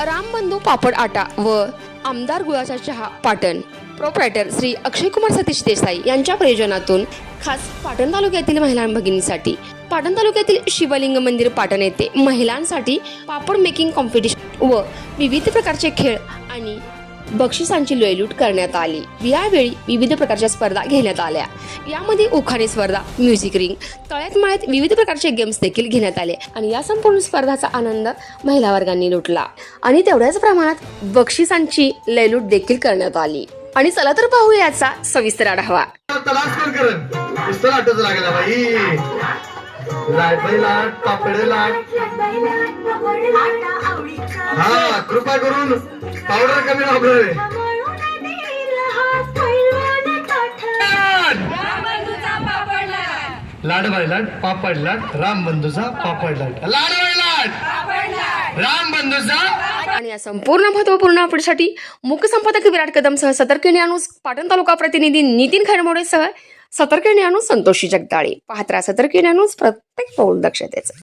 रामबंधू पापड आटा व आमदार गुळाचा चहा पाटण. प्रोप्रायटर श्री अक्षय कुमार सतीश देसाई यांच्या प्रयोजनातून खास पाटण तालुक्यातील महिला भगिनीसाठी. पाटण तालुक्यातील शिवलिंग मंदिर पाटण येथे महिलांसाठी पापड मेकिंग कॉम्पिटिशन व विविध प्रकारचे खेळ आणि बक्षिसांची लयलूट करण्यात आली. यावेळी विविध प्रकारच्या स्पर्धा घेण्यात आल्या. यामध्ये उखाणे स्पर्धा म्युझिक रिंग तळ्यात माळ्यात विविध प्रकारचे गेम्स देखील घेण्यात आले आणि या संपूर्ण स्पर्धाचा आनंद महिला वर्गांनी लुटला आणि तेवढ्याच प्रमाणात बक्षिसांची लयलूट देखील करण्यात आली. आणि चला तर पाहू याचा सविस्तर आढावा. लागला कृपा करून पावडर कमी वापरा लाडबाई लाड पापड लाड राम बंधूचा पापड लाड. लाडबाई लाड! राम बंधूचा आणि या संपूर्ण महत्त्वपूर्ण अपडेटसाठी मुख्यसंपादक विराट कदम सह सतर्क न्यूज पाटण तालुका प्रतिनिधी नितीन खैरमोडेसह सतर्क न्यूज संतोषी जगदाळे. पाहत्रा सतर्क न्यूज प्रत्येक पाऊल दक्षतेचं.